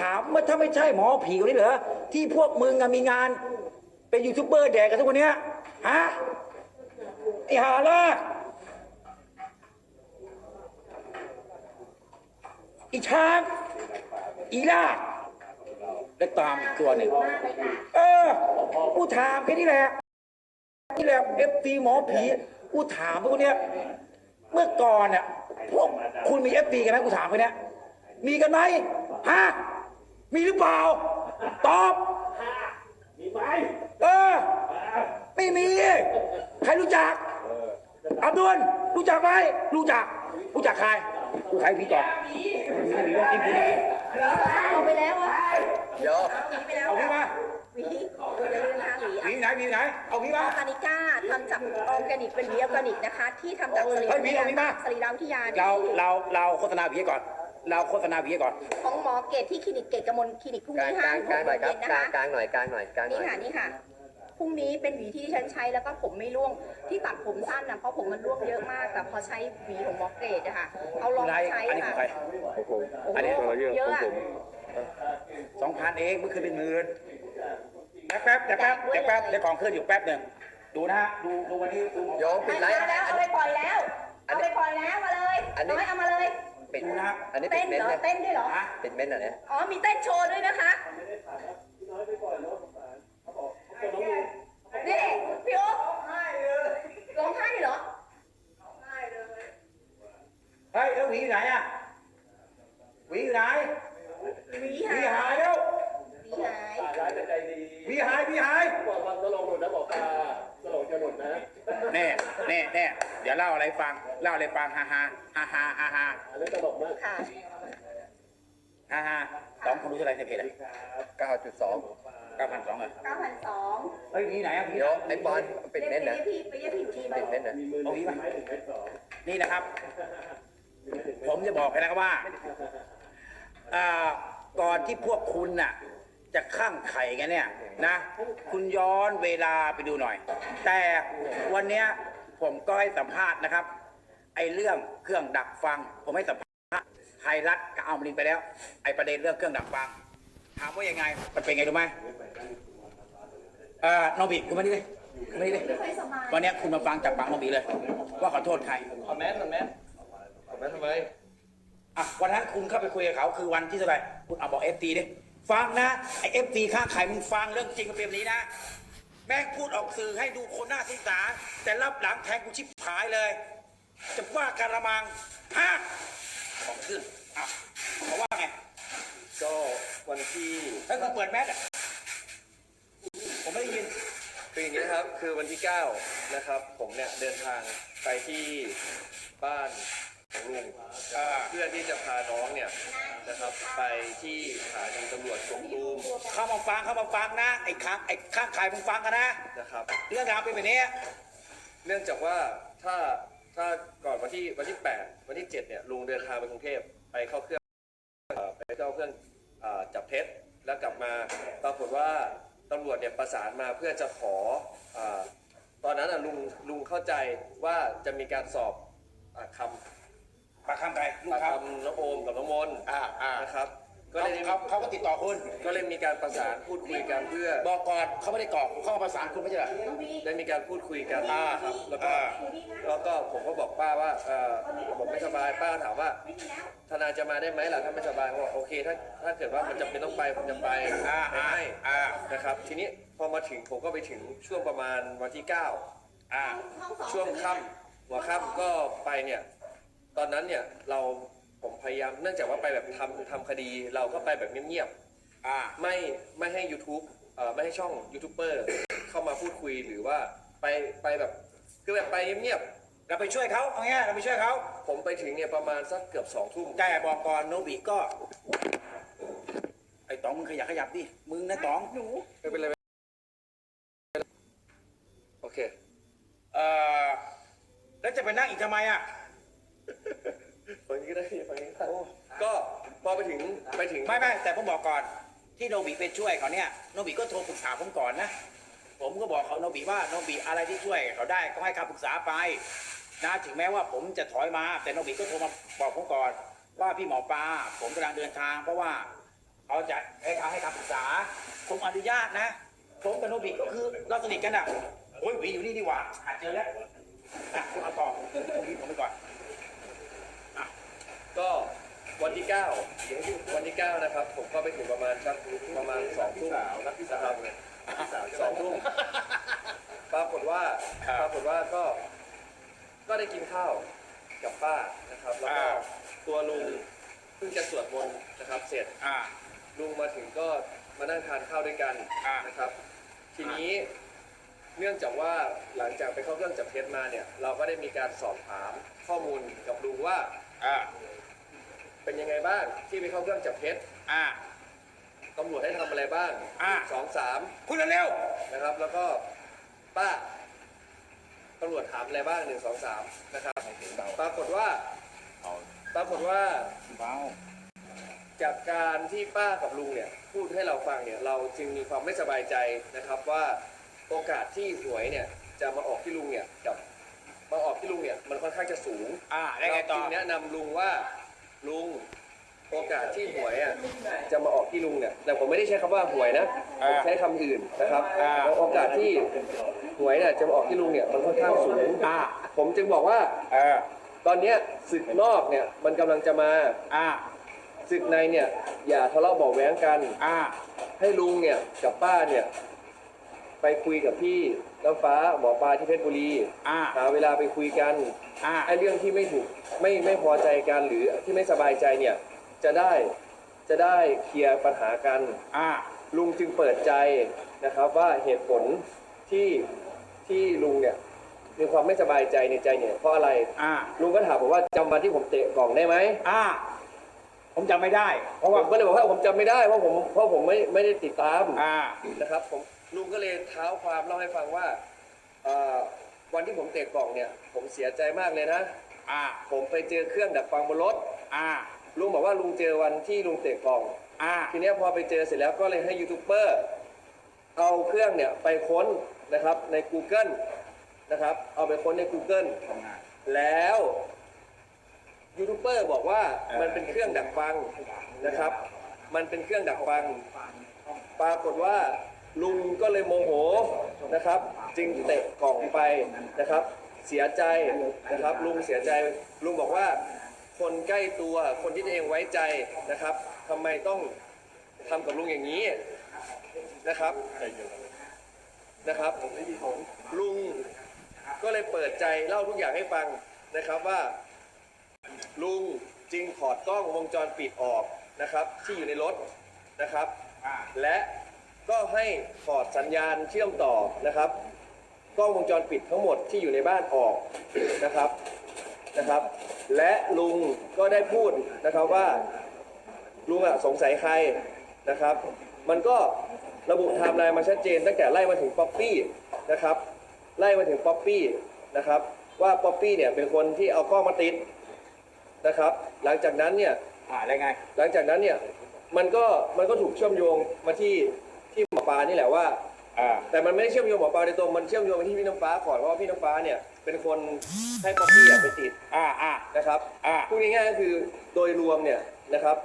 ถามว่าถ้าไม่ใช่หมอผีคนนี้เหรอที่พวกมึงมีงาน เป็นยูทูบเบอร์แดกกันทุกวันเนี้ยฮะไอ้หาล่ะอีช้างอีล่าและตามอีกตัวหนึ่งเออกูถามแค่นี้แหละนี่แหละเอฟีหมอผีกูถามพวกเนี้ยเมื่อก่อนเนี่ยพวกคุณมีเอฟีกันไหมกูถามไปเนี่ยมีกันไหมฮะ มีหรือเปล่า ตอบ มีไหมเออ ไม่มี ใครรู้จัก อับดุลรู้จักไหม รู้จัก รู้จักใครกูใครผีก่อนผีผีต้องกินผีดีเอาไปแล้วอะเดี๋ยวหนีไปแล้วเอาผีมาหวีตัวเดินทางหวีผีไหนผีไหน เอาผีอมาอร์แกนิก้าทำจากออร์แกนิกเป็นหวีออร์แกนิกนะคะ ที่ทำจากสรีเฮ้ยหวีเอาหวีมาสรีรวิทยาเราเราเราโฆษณาผีก่อน เราโฆษณาผีก่อน ของหมอเกตที่คลินิกเกตกมลคลินิกพรุ่งกลางนี้กห้าลางหกกลางหน่อยครับเย็นนะกลางคะกลางหน่อยกลางหน่อยกลางหนี่น่อย ค่ะนี่ค่ะพรุ่งนี้เป็นหวีที่ที่ฉันใช้แล้วก็ผมไม่ร่วงที่ตัดผมสั้นนะเพราะผมมันร่วงเยอะมากแต่พอใช้หวีของหมอเกตอะค่ะ เอาลองไหนมาใช้อันนี้ของค่ะ ใครของผมโอ้โหอันนี้เยอะอะสองพันเองเมื่อคืนเป็นหมื่นแป๊บแป๊บเดี๋ยวแป๊บเดี๋ยวแป๊บเดี๋ยวของขึ้นอยู่แป๊บหนึ่งดูนะฮะดูดูวันนี้ดูหมอโยงปิดไลฟ์ เอาแล้วเอาไปปล่อยแล้ว เอาไปปล่อยแล้วมาเลยอันนี้ น้อยเอามาเลย ปิดดูนะอันนี้ปิเต้ดนเม้นเหรอเนี่ยเต้นด้วยเหรอฮะปิดเม้นเหรอเนี่ยอ๋อมีเต้นโชว์ด้วยนะคะนี่พี่โอ๊คร้องไห้เลยเหรอ เฮ้ยแล้วหวีอยู่ไหนอะหวีอยู่ไหนหวีหหาวียหายแล้วหวีหาย ร้ายแต่ใจดีหวีหายหวีหายบอกมันสลงหลุดนะบอกตาสลงจะหลุดนะ แน่แน่แน่เดี๋ยวเล่าอะไรฟัง เล่าอะไรฟังฮ่าฮ่าฮ่าฮ่าฮ่าฮ่าอันนี้ตลกมากค่ะ ฮ่าฮ่าสองคนรู้เท่าไหร่ในเพจอะ9.2เก้าพันสองเหรอ9,200เฮ้ยหวีไหนอะหวีเดี๋ยวไอ้บอลปิดเรียกเม้นไปนะเรียกพี่ไปเรียกพี่ทีมาปิดเม้นนะเอาหวีมานี่นะครับ ผมจะบอกให้นะครับว่าอ่าก่อนที่พวกคุณน่ะ จะข้างไข่กันเนี่ย นะ คุณย้อนเวลาไปดูหน่อย แต่วันเนี้ยผมก็ให้สัมภาษณ์นะครับ ไอ้เรื่องเครื่องดักฟัง ผมให้สัมภาษณ์ไทยรัฐก็เอามาลินไปแล้ว ไอ้ประเด็นเรื่องเครื่องดักฟัง ถามว่ายังไง มันเป็นไงรู้ไหมเอ่อโนบิคุณมานี่เลยคุณมานี่เลยไม่ค่อยสบายวันเนี้ยคุณมาฟังจากปากโนบิเลย ว่าขอโทษใครขอแมสขอแมสขอแมสทำไมอะวันนั้นคุณเข้าไปคุยกับเขาคือวันที่เท่าไหร่คุณเอาบอกเอฟตีดิ ฟังนะไอเอฟตีข้างไข่มึงฟังเรื่องจริงมันเป็นแบบนี้นะ แม่งพูดออกสื่อให้ดูคนหน้าสงสารแต่รับหลังแทงกูชิบหายเลย จะว่าการละมังฮะของขึ้นอะเขาว่าไงก็วันที่ถ้าคุณเปิดแมสอะผมไม่ได้ยิน คืออย่างนี้นะครับ คือวันที่ 9 นะครับ ผมเนี่ยเดินทางไปที่บ้านของลุงเอ่อเพื่อที่จะพาน้องเนี่ย นะครับไปที่สถานีตำรวจกกตูมเข้ามาฟังเข้ามาฟังนะ ไอ้ข้างไอ้ข้างไข่มึงฟังกันนะ นะครับ เรื่องราวเป็นแบบนี้ เนื่องจากว่าถ้าถ้าก่อนวันที่วันที่ 8 วันที่ 7 เนี่ยลุงเดินทางไปกรุงเทพไปเข้าเครื่องเอ่อไปเข้าเครื่องเอ่อจับเท็จแล้วกลับมาปรากฏว่าตำรวจเนี่ยประสานมาเพื่อจะขอเอ่อตอนนั้นน่ะลุงลุงเข้าใจว่าจะมีการสอบปากค ปากคำใครำลูกปากเขาคำน้องโอมกับน้องมนต์อ่าอ่า นะครับ ก็เขาเลยเขาเขาก็ติดต่อคุณ ก็เลยมีการประสานพูดคุยกันเพื่อ บอกก่อนเขาไม่ได้กรอกเขามาประสานคุณไม่ใช่เหรอ ได้มีการพูดคุยกันอ่านะครับ แล้วก็อ่า แล้วก็ผมก็บอกป้าว่าเออผมไม่สบายป้าถามว่า ทนายจะมาได้ไหมล่ะถ้าไม่สบายผมบอกโอเคถ้าถ้าเกิดว่ามันจำเป็นต้องไปผมจะไปอ่าไปอ่าให้อ่านะครับ ทีนี้พอมาถึงผมก็ไปถึงช่วงประมาณวันที่อ่า9ช่วงค่ำหัวค่ำก็ไปเนี่ย ตอนนั้นเนี่ยเราผมพยายามเนื่องจากว่าไปแบบทำทำคดี เราก็ไปแบบเงียบๆอ่าไม่ไม่ให้ YouTube เอ่อไม่ให้ช่องยูทูบเบอร์เข้ามาพูดคุยหรือว่าไปไปแบบคือแบบไปเงียบเราไปช่วยเขาเอาง่ายๆเราไปช่วยเขา ๆผมไปถึงเนี่ยประมาณสักเกือบสองทุ่มแต่บอกก่อนโนบิก็ ไอ้ต๋องมึงขยับขยับดิมึงนะต๋องหนูไม่เป็นไรโอเค เอ่อแล้วจะไปนั่งอีกทำไมอะ ฟังนี้ก็ได้ฟังนี้ก็ได้ก็พ อไปถึงไปถึงไม่ไม่แต่ผมบอกก่อน ที่โนบิไปช่วยเขาเนี่ยโนบิก็โทรปรึกษาผมก่อนนะ ผมก็บอกเขาโนบิว่าโนบิอะไรที่ช่วยเขาได้ก็ให้คำปรึกษาไปนะถึงแม้ว่าผมจะถอยมาแต่โนบิก็โทรมาบอกผมก่อน ว่าพี่หมอปลาผมกำลังเดินทาง เพราะว่าเขาจะให้เขาให้คำปรึกษา ผมอนุญาตนะ ผมกับโนบิก็คือเราสนิทกันอะโอ้ยหวีอยู่นี่ดีกว่าหาเจอแล้วอะคุณเอาต่อตรงนี้ผมไปก่อนก็ วันที่เก้าวันที่เก้านะครับ ผมก็ไปถึงประมาณสักประมาณสองทุ่มนะครับสองทุ่มปรากฏว่าครับปรากฏว่าก็ก็ได้กินข้าวกับป้านะครับ แล้วก็อ่าตัวลุงเพิ่งจะสวดมนต์นะครับเสร็จอ่าลุงมาถึงก็มานั่งทานข้าวด้วยกันอ่านะครับ ทีนี้เนื่องจากว่าหลังจากไปเข้าเครื่องจับเท็จมาเนี่ย เราก็ได้มีการสอบถามข้อมูลกับลุงว่าอ่า เป็นยังไงบ้างที่ไปเข้าเครื่องจับเท็จอ่า ตำรวจให้ทำอะไรบ้างอ่า สองสามคุณเร็วนะครับ แล้วก็ป้าตำรวจถามอะไรบ้างหนึ่งสองสามนะครับ ปรากฏว่าปรากฏว่าๆเบาจากการที่ป้ากับลุงเนี่ยพูดให้เราฟังเนี่ยเราจึงมีความไม่สบายใจนะครับว่าโอกาสที่หวยเนี่ยจะมาออกที่ลุงเนี่ยกับมาออกที่ลุงเนี่ยมันค่อนข้างจะสูงอ่าแล้วไงเราต่อ จึงแนะนำลุงว่า ลุงโอกาสที่หวยอะจะมาออกที่ลุงเนี่ยแต่ผมไม่ได้ใช้คำว่าหวยนะผมใช้คำอื่นนะครับอ่าโอกาสที่หวยเนี่ยจะมาออกที่ลุงเนี่ยมันค่อนข้างสูงอ่าผมจึงบอกว่าเออตอนเนี้ยศึกนอกเนี่ยมันกำลังจะมาอ่าศึกในเนี่ย อย่าทะเลาะเบาะแว้งกันอ่าให้ลุงเนี่ยกับป้าเนี่ย ไปคุยกับพี่ น้ำฟ้าหมอปลาที่เพชรบุรีอ่า หาเวลาไปคุยกันอ่า ไอ้เรื่องที่ไม่ถูกไม่ไม่พอใจกันหรือที่ไม่สบายใจเนี่ยจะได้จะได้เคลียร์ปัญหากัน อ่า ลุงจึงเปิดใจนะครับว่าเหตุผลที่ที่ลุงเนี่ยมีความไม่สบายใจในใจเนี่ยเพราะอะไร อ่า ลุงก็ถามผมว่าจำวันที่ผมเตะกล่องได้ไหมอ่า ผมจำไม่ได้ เพราะผว่ามก็เลยบอกว่าผมจำไม่ได้เพราะผมเพราะผมไม่ไม่ได้ติดตามอ่า นะครับผม ลุงก็เลยเท้าความเล่าให้ฟังว่าเอ่อวันที่ผมเตะกล่องเนี่ย ผมเสียใจมากเลยนะ อ่า ผมไปเจอเครื่องดักฟังบนรถ อ่า ลุงบอกว่าลุงเจอวันที่ลุงเตะกล่อง อ่า ทีเนี้ยพอไปเจอเสร็จแล้วก็เลยให้ยูทูบเบอร์เอาเครื่องเนี่ยไปค้นนะครับใน Google นะครับ เอาไปค้นใน Google แล้วยูทูบเบอร์บอกว่ามันเป็นเครื่องดักฟังนะครับ มันเป็นเครื่องดักฟัง ปรากฏว่า ลุงก็เลยโมโหนะครับ จึงเตะกล่องไปนะครับ เสียใจนะครับ ลุงเสียใจลุงบอกว่า คนใกล้ตัวคนที่ตัวเองไว้ใจนะครับทำไมต้องทำกับลุงอย่างนี้นะครับนะครับลุงก็เลยเปิดใจเล่าทุกอย่างให้ฟังนะครับว่า ลุงจึงถอดกล้องวงจรปิดออกนะครับ ที่อยู่ในรถนะครับ และ ก็ให้ถอดสัญญาณเชื่อมต่อนะครับกล้องวงจรปิดทั้งหมดที่อยู่ในบ้านออกนะครับนะครับ และลุงก็ได้พูดนะครับว่าลุงอะสงสัยใครนะครับ มันก็ระบุไทม์ไลน์มาชัดเจน ตั้งแต่ไล่มาถึงป๊อปปี้นะครับ ไล่มาถึงป๊อปปี้นะครับ ว่าป๊อปปี้เนี่ยเป็นคนที่เอากล้องมาติดนะครับ หลังจากนั้นเนี่ยอ่าแล้วไงหลังจากนั้นเนี่ยมันก็มันก็ถูกเชื่อมโยงมาที่ที่หมอ ปลานี่แหละว่า อ่า แต่มันไม่ได้เชื่อมโยงหมอปลาโดยตรงมันเชื่อมโยงไปที่พี่น้ำฟ้าก่อนเพราะว่าพี่น้ำฟ้าเนี่ยเป็นคนให้ป๊อปปี้อะไปติดอ่าอ่านะครับอ่าพูดง่ายๆก็คือโดยรวมเนี่ยนะครับ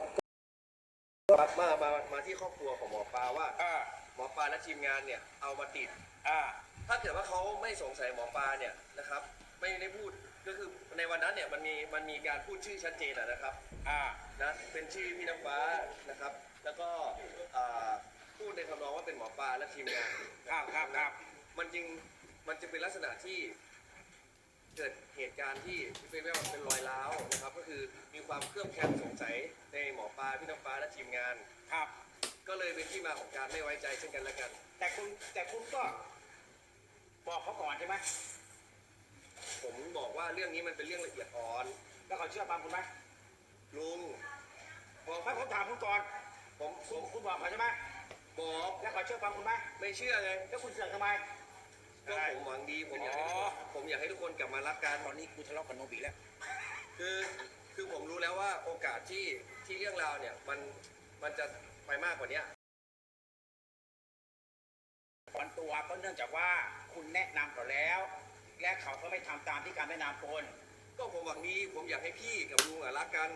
ก็มามามาที่ครอบครัวของหมอปลาว่าอ่าหมอปลาและทีมงานเนี่ยเอามาติด อ่า ถ้าเกิดว่าเขาไม่สงสัยหมอปลาเนี่ยนะครับ ไม่ได้พูดก็คือในวันนั้นเนี่ยมันมีมันมีการพูดชื่อชัดเจนอะนะครับอ่านะเป็นชื่อพี่น้ำฟ้านะครับ แล้วก็อ่า พูดในคำนองว่าเป็นหมอปลาและทีมงานครับครับครับ มันจริงมันจะเป็นลักษณะที่เกิดเหตุการณ์ที่เป็นเรียกว่าเป็นรอยร้าวนะครับ ก็คือมีความเครือบแคลงสงสัยในหมอปลาพี่น้ำฟ้าและทีมงาน ครับ ก็เลยเป็นที่มาของการไม่ไว้ใจซึ่งกันและกัน แต่คุณแต่คุณก็บอกเขาก่อนใช่ไหมผมบอกว่าเรื่องนี้มันเป็นเรื่องละเอียดอ่อนแล้วเขาเชื่อฟังคุณไหมลุงบอกไม่ผมถามคุณก่อนผมผคุณมคุณบอกเขาใช่ไหม บอกแล้วเขาเชื่อฟังคุณไหมไม่เชื่อไงแล้วคุณเสือกทำไมก็ผมหวังดีผมอยากให้ทุกอ๋อผมอยากให้ทุกคนกลับมารักกันตอนนี้กูทะเลาะกับโนบิแล้ว คือคือผมรู้แล้วว่าโอกาสที่ที่เรื่องราวเนี่ยมันมันจะไปมากกว่าเนี้ยก่อนตัวก็เนื่องจากว่าคุณแนะนำเขาแล้ว และเขาก็ไม่ทำตามที่การแนะนำคุณก็ผมหวังดีผมอยากให้พี่กับลุงอะรักกัน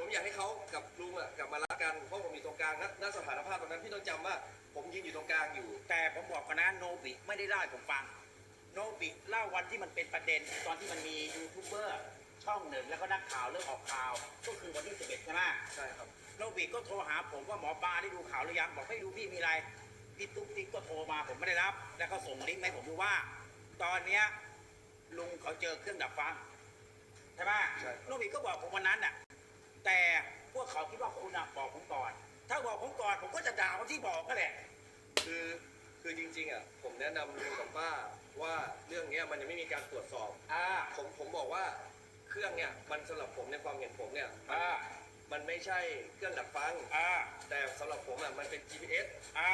ผผมอยากให้เขากับลุงอะกลับมารักกันเพราะผมอยู่ตรงกลางณณสถานภาพตรงนั้นพี่ต้องจำว่า ผมยืนอยู่ตรงกลางอยู่ แต่ผมบอกก่อนนะโนบิไม่ได้เล่าให้ผมฟัง โนบิเล่าวันที่มันเป็นประเด็น ตอนที่มันมียูทูบเบอร์ช่องหนึ่งแล้วก็นักข่าวเรื่องออกข่าว ก็คือวันที่ 11 ใช่ไหมใช่ครับ โนบิก็โทรหาผมว่าหมอปลาได้ดูข่าวหรือยัง บอกไม่ดูพี่มีอะไร พี่ตุ๊กติ๊กก็โทรมาผมไม่ได้รับ แล้วก็ส่งลิงก์มาให้ผมดูว่า ตอนเนี้ยลุงเขาเจอเครื่องดับฟังใช่ไหมใช่โนบิก็บอกผมวันนั้นน่ะ แต่พวกเขาคิดว่าคุณน่ะบอกผมก่อน ถ้าบอกผมก่อนผมก็จะด่าคนที่บอกก็แหละ คือคือจริงๆอะผมแนะนำลุงกับป้าว่าเรื่องเนี้ยมันยังไม่มีการตรวจสอบ อ่า ผมผมบอกว่าเครื่องเนี่ยมันสำหรับผมในความเห็นผมเนี่ยมันอ่า มันไม่ใช่เครื่องดักฟัง อ่า แต่สำหรับผมอะมันเป็น GPS อ่า